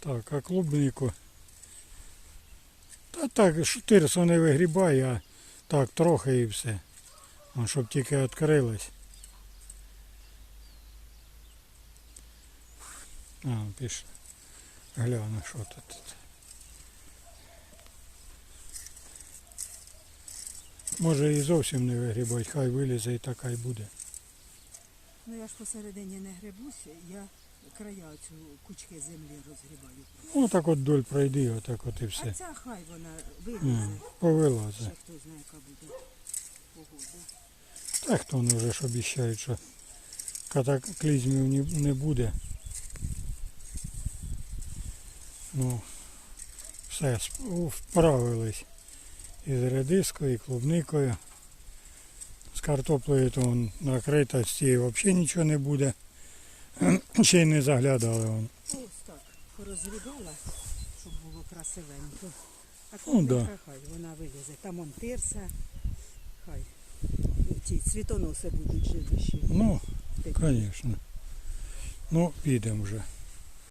Так, а клубнику. Та так, штирсо не вигрібає, а так трохи і все. Вон, щоб тільки відкрилось. А, пішли. Гляну, що тут. Може і зовсім не вигрібать, хай вилізе і така й буде. Ну я ж посередині не грибуся, я края цю кучки землі розгрібаю. Ну так от доль пройди, отак от і А все. ця хай вона вилізе. Повилазе. Ще хто знає, яка буде погода. Так хто вони вже ж обіцяють, що катаклізмів ні- не буде. Ну, все, сп- вправились. І з редискою, і клубникою. Картоплею то вон накрита, з цієї взагалі нічого не буде. Ще й не заглядали. Вон. Ось так порозгрібала, щоб було красивенько. А Ну, да. хай вона вилізе. Там он тирса, хай. Ці цвітоноси будуть живіші. Ну, звісно. Ну, підемо вже.